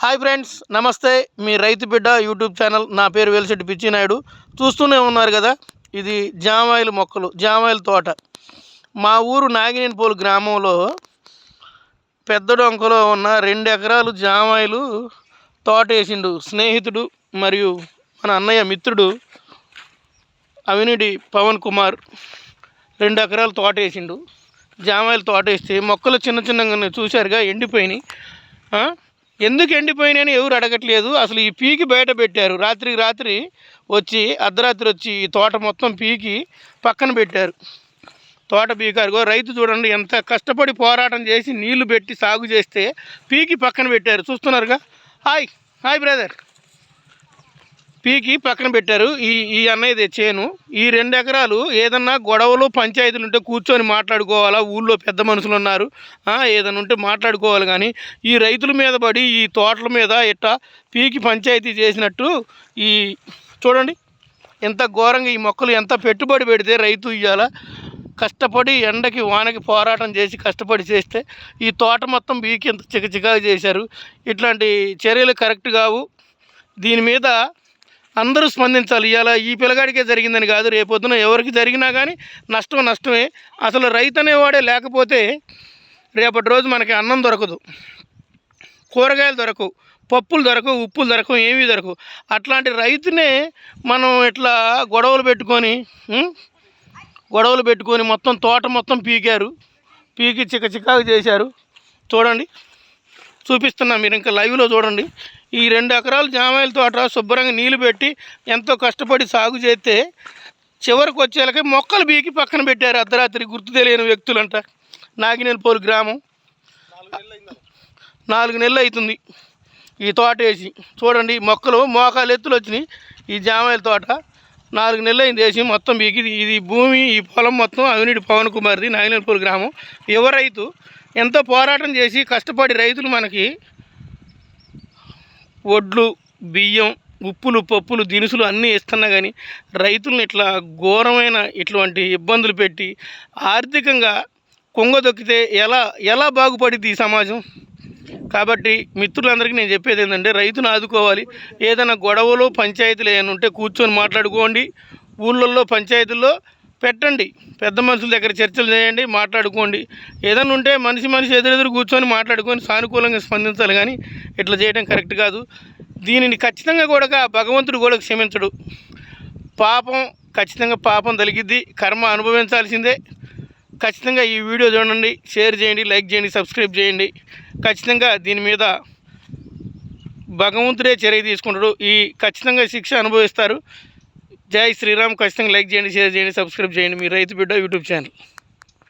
Hi friends నమస్తే. మీ రైతు బిడ్డ యూట్యూబ్ ఛానల్ నా పేరు వెలిశెట్టి పిచ్చినాయుడు. చూస్తూనే ఉన్నారు కదా ఇది జామాయిల మొక్కలు జామాయిల తోట. మా ఊరు నాగినేనిపోలు గ్రామంలో పెద్ద డొంకలో ఉన్న రెండు ఎకరాలు జామాయిలు తోట వేసిండు. స్నేహితుడు మరియు మన అన్నయ్య మిత్రుడు అవినిడి పవన్ కుమార్ రెండు ఎకరాలు తోట వేసిండు. జామాయిలు తోట వేస్తే మొక్కలు చిన్న చిన్నగా చూశారుగా ఎండిపోయినాయి. ఎందుకు ఎండిపోయినాయని ఎవరు అడగట్లేదు. అసలు ఈ పీకి బయట పెట్టారు. రాత్రికి రాత్రి వచ్చి అర్ధరాత్రి వచ్చి ఈ తోట మొత్తం పీకి పక్కన పెట్టారు. తోట పీకారుగో రైతు చూడండి ఎంత కష్టపడి పోరాటం చేసి నీళ్ళు పెట్టి సాగు చేస్తే పీకి పక్కన పెట్టారు. చూస్తున్నారుగా? హాయ్. Hi brother. పీకి పక్కన పెట్టారు. ఈ ఈ అన్నయ్యది చేను. ఈ రెండు ఎకరాలు ఏదన్నా గొడవలు పంచాయతీలు ఉంటే కూర్చొని మాట్లాడుకోవాలా? ఊళ్ళో పెద్ద మనుషులు ఉన్నారు. ఏదన్నా ఏదైనా ఉంటే మాట్లాడుకోవాలి కానీ ఈ రైతుల మీద పడి ఈ తోటల మీద ఇట్ట పీకి పంచాయతీ చేసినట్టు ఈ చూడండి ఎంత ఘోరంగా ఈ మొక్కలు ఎంత పెట్టుబడి పెడితే రైతు ఇవ్వాల కష్టపడి ఎండకి వానకి పోరాటం చేసి కష్టపడి చేస్తే ఈ తోట మొత్తం బీకి ఎంత చికచికాగా చేశారు. ఇట్లాంటి చర్యలు కరెక్ట్ కావు. దీని మీద అందరూ స్పందించాలి ఇలా ఈ పిల్లగాడికే జరిగిందని కాదు రేపొద్దున ఎవరికి జరిగినా కానీ నష్టం నష్టమే. అసలు రైతు అనేవాడే లేకపోతే రేపటి రోజు మనకి అన్నం దొరకదు. కూరగాయలు దొరకవు పప్పులు దొరకవు ఉప్పులు దొరకవు ఏమీ దొరకవు. అట్లాంటి రైతునే మనం ఇట్లా గొడవలు పెట్టుకొని గొడవలు పెట్టుకొని మొత్తం తోట మొత్తం పీకారు. పీకి చిక్క చికాకు చేశారు. చూడండి. చూపిస్తున్నా మీరు ఇంకా లైవ్లో చూడండి. ఈ రెండు ఎకరాలు జామాయిల తోట శుభ్రంగా నీళ్ళు పెట్టి ఎంతో కష్టపడి సాగు చేస్తే చివరికి వచ్చేలకి మొక్కలు బీకి పక్కన పెట్టారు అర్ధరాత్రి. గుర్తు తెలియని వ్యక్తులంట. నాగినేనిపోలు గ్రామం. నాలుగు నెలలు అవుతుంది ఈ తోట వేసి. చూడండి మొక్కలు మోకాలు ఎత్తులు వచ్చినాయి ఈ జామాయిల తోట. నాలుగు నెలలు అయింది వేసి మొత్తం బీకి. ఇది- ఇది భూమి ఈ పొలం మొత్తం అవినీటి పవన్ కుమార్ది నాగినేలపూర్ గ్రామం. యువ రైతు ఎంతో పోరాటం చేసి కష్టపడి రైతులు మనకి వడ్లు బియ్యం ఉప్పులు పప్పులు దినుసులు అన్నీ ఇస్తున్నా కానీ రైతులను ఇట్లా ఘోరమైన ఇటువంటి ఇబ్బందులు పెట్టి ఆర్థికంగా కొంగదొక్కితే ఎలా ఎలా బాగుపడిద్ది ఈ సమాజం? కాబట్టి మిత్రులందరికీ నేను చెప్పేది ఏంటంటే రైతును ఆదుకోవాలి. ఏదైనా గొడవలు పంచాయతీలు ఏమైనా ఉంటే కూర్చొని మాట్లాడుకోండి. ఊళ్ళల్లో పంచాయతీల్లో పెట్టండి. పెద్ద మనుషుల దగ్గర చర్చలు చేయండి మాట్లాడుకోండి. ఏదైనా ఉంటే మనిషి మనిషి ఎదురెదురు కూర్చొని మాట్లాడుకొని సానుకూలంగా స్పందించాలి కానీ ఇట్లా చేయడం కరెక్ట్ కాదు. దీనిని ఖచ్చితంగా కూడా భగవంతుడు కూడా క్షమించడు. పాపం ఖచ్చితంగా పాపం తలిగిద్ది కర్మ అనుభవించాల్సిందే. ఖచ్చితంగా ఈ వీడియో చూడండి షేర్ చేయండి లైక్ చేయండి సబ్స్క్రైబ్ చేయండి. ఖచ్చితంగా దీని మీద భగవంతుడే చర్య తీసుకుంటాడు. ఈ ఖచ్చితంగా శిక్ష అనుభవిస్తారు. జై శ్రీరామ్. ఖచ్చితంగా లైక్ చేయండి షేర్ చేయండి సబ్స్క్రైబ్ చేయండి మీ రైతు బిడ్డ యూట్యూబ్ ఛానల్.